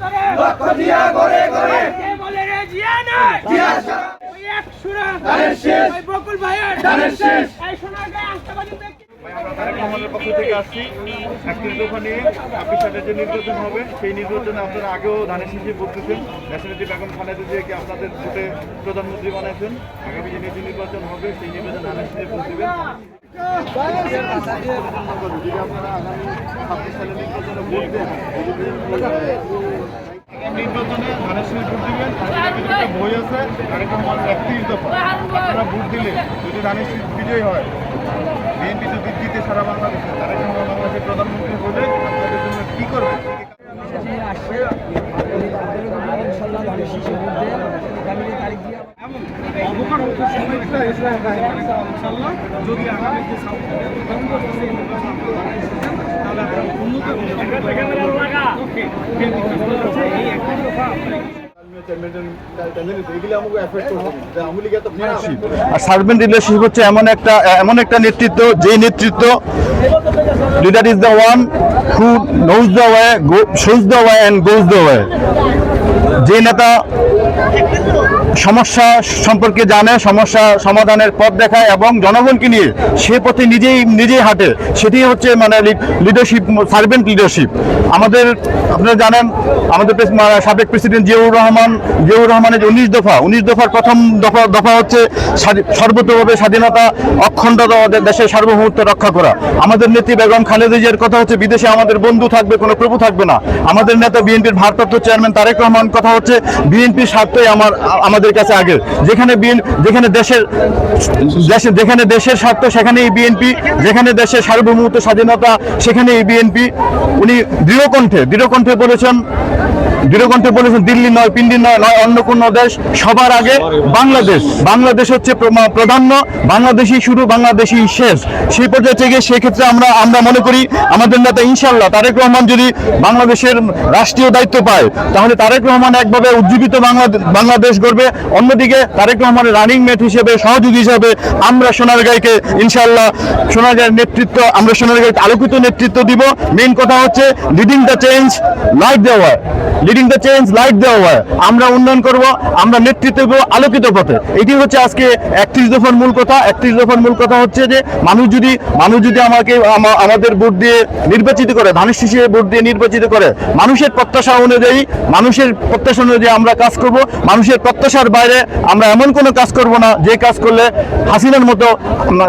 লক্ষ দিয়া ঘরে ঘরে বলে রে জিয়া নয় জিয়া ওই এক সুরা। ধানের শেষ। ওই বকুল ভাইয়ের। ধানের শেষ। এই সোনার গায়ে আস্থাবাদী রহমানের পক্ষ থেকে আসছি। একত্রিশ দফা নিয়ে ছাব্বিশ সালের যে নির্বাচন হবে, সেই নির্বাচনে আপনারা আগেও ধানের শীষে বলতেছেন ন্যাশনালিটি বেগম খালেদা জিয়াকে আপনাদের ভোটে প্রধানমন্ত্রী বানাইছেন আগামী যে নির্বাচন হবে, সেই নির্বাচন ধানের শীষে ভোট দেবেন। যদি আপনারা আগামী নির্বাচনে ভোট নির্বাচনে ধানের শীষে ভোট দিবেন। একটা বই আছে তারেক রহমানের একত্রিশ আপনারা ভোট দিলে যদি ধানের শীষ বিজয় হয় সারা বাংলাদেশে তারা রহমান বাংলাদেশের প্রধানমন্ত্রী হলে আপনাদের জন্য কী করবে? আর সার্ভেন্ট রিলেশনশিপ হচ্ছে এমন একটা এমন একটা নেতৃত্ব যে নেতৃত্ব leader is the one who knows the way shows the way and goes the way যে নেতা সমস্যা সম্পর্কে জানে, সমস্যা সমাধানের পথ দেখায় এবং জনগণকে নিয়ে সে পথে নিজেই নিজেই হাঁটে। সেটি হচ্ছে মানে লিডারশিপ সার্ভেন্ট লিডারশিপ আমাদের, আপনারা জানেন, আমাদের সাবেক প্রেসিডেন্ট জিয়াউর রহমান, জিয়াউর রহমানের উনিশ দফা, উনিশ দফার প্রথম দফা দফা হচ্ছে সর্বতোভাবে স্বাধীনতা অখণ্ডতা আমাদের দেশের সার্বভৌমত্ব রক্ষা করা। আমাদের নেত্রী বেগম খালেদা কথা হচ্ছে, বিদেশে আমাদের বন্ধু থাকবে, কোনো প্রভু থাকবে না। আমাদের নেতা বিএনপির ভারপ্রাপ্ত চেয়ারম্যান তারেক রহমান, কথা হচ্ছে, বিএনপির স্বার্থই আমার আ- আমাদের কাছে আগে যেখানে বিএন, যেখানে দেশের, দেশে, যেখানে দেশের স্বার্থ সেখানে এই বিএনপি, যেখানে দেশের সার্বভৌমত্ব, স্বাধীনতা সেখানে এই বিএনপি। উনি দৃঢ়কণ্ঠে দৃঢ়কণ্ঠে বলেছেন দৃঢ়কণ্ঠে বলেছেন, দিল্লি নয়, পিন্ডি নয় নয় অন্য কোনো দেশ। সবার আগে বাংলাদেশ। বাংলাদেশ হচ্ছে প্র- প্রাধান্য, বাংলাদেশই শুরু, বাংলাদেশই শেষ। সেই পর্যায়ে থেকে সেক্ষেত্রে আমরা আমরা মনে করি, আমাদের নেতা ইনশাল্লাহ তারেক রহমান যদি বাংলাদেশের রাষ্ট্রীয় দায়িত্ব পায়, তাহলে তারেক রহমান একভাবে উজ্জীবিত বাংলাদেশ বাংলাদেশ গড়বে। অন্যদিকে তারেক রহমানের রানিং মেট হিসেবে, সহযোগী হিসেবে আমরা সোনারগাঁইকে ইনশাল্লাহ সোনারগাঁয়ের নেতৃত্ব, আমরা সোনারগাঁইকে আলোকিত নেতৃত্ব দিব। মেইন কথা হচ্ছে লিডিং দ্য চেঞ্জ লাইট দেওয়া লিডিং দ্য চেঞ্জ লাইট দেওয়া হয়। আমরা উন্নয়ন করব, আমরা নেতৃত্ব আলোকিত পথে। এটি হচ্ছে আজকে একত্রিশ দফার মূল কথা। একত্রিশ দফার মূল কথা হচ্ছে যে, মানুষ যদি মানুষ যদি আমাকে আমাদের ভোট দিয়ে নির্বাচিত করে, ধানের শীষে ভোট দিয়ে নির্বাচিত করে, মানুষের প্রত্যাশা অনুযায়ী, মানুষের প্রত্যাশা অনুযায়ী আমরা কাজ করব। মানুষের প্রত্যাশার বাইরে আমরা এমন কোনো কাজ করব না, যে কাজ করলে হাসিনার মতো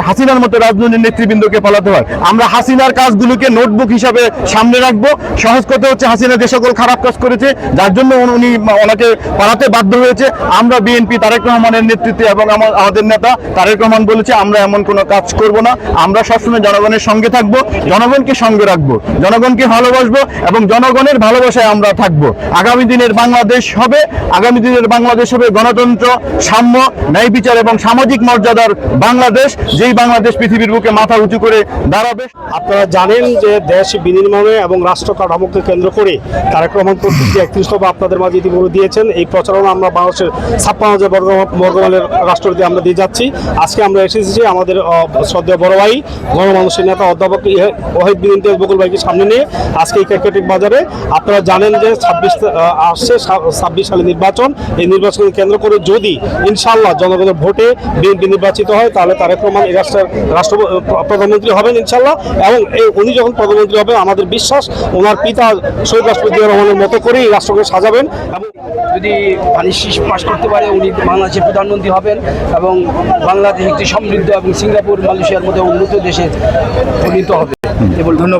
হাসিনার মতো রাজনৈতিক নেতৃবৃন্দকে পালাতে হয়। আমরা হাসিনার কাজগুলোকে নোটবুক হিসাবে সামনে রাখব। সহজ কথা হচ্ছে হাসিনা যে সকল খারাপ কাজ করেছে যার জন্য উনি- ওনাকে পালাতে বাধ্য হয়েছে। আমরা বিএনপি তারেক রহমানের নেতৃত্বে এবং আমা- আমাদের নেতা তারেক রহমান বলেছে, আমরা এমন কোনো কাজ করব না। আমরা সবসময় জনগণের সঙ্গে থাকব, জনগণকে সঙ্গে রাখব, জনগণকে ভালোবাসবো এবং জনগণের ভালোবাসায় আমরা থাকব। আগামী দিনের বাংলাদেশ হবে, আগামী দিনের বাংলাদেশ হবে গণতন্ত্র, সাম্য, ন্যায় বিচার এবং সামাজিক মর্যাদার বাংলাদেশ। যেই বাংলাদেশ পৃথিবীর বুকে মাথা উঁচু করে দাঁড়াবে আপনারা জানেন যে দেশ বিনির্মাণে এবং রাষ্ট্র কাঠামোকে কেন্দ্র করে তারেক রহমান প্রতিটি একত্রিশ আপনাদের মাঝে ইতিপূর্বে দিয়েছেন। এই প্রচারণা আমরা বাংলাদেশের ছাপ্পান্ন হাজার বর্গ বর্গমানের রাষ্ট্রপতি আমরা দিয়ে যাচ্ছি। আজকে আমরা এসেছি আমাদের আহ, শ্রদ্ধেয় বড় ভাই গণমানুষের নেতা অধ্যাপক ওয়াহিদ বিন ইমতিয়াজ বকুল ভাইকে সামনে নিয়ে আজকে এই ক্রিকেটিক বাজারে আপনারা জানেন যে ছাব্বিশ আসছে ছাব্বিশ সালে নির্বাচন। এই নির্বাচনকে কেন্দ্র করে যদি ইনশাল্লাহ জনগণের ভোটে বিএনপি নির্বাচিত হয় তাহলে তারেক রহমান এই রাষ্ট্রের রাষ্ট্র প্রধানমন্ত্রী হবেন ইনশাল্লাহ এবং এই উনি যখন প্রধানমন্ত্রী হবেন আমাদের বিশ্বাস ওনার পিতা শহীদ রাষ্ট্রপতি রহমানের মতো করেই রাষ্ট্রকে সাজাবেন এবং যদি ধানের শীষ পাশ করতে পারে, উনি বাংলাদেশের প্রধানমন্ত্রী হবেন এবং বাংলাদেশ একটি সমৃদ্ধ এবং সিঙ্গাপুর, মালয়েশিয়ার মধ্যে উন্নত দেশে উন্নীত হবে। কেবল ধন্যবাদ।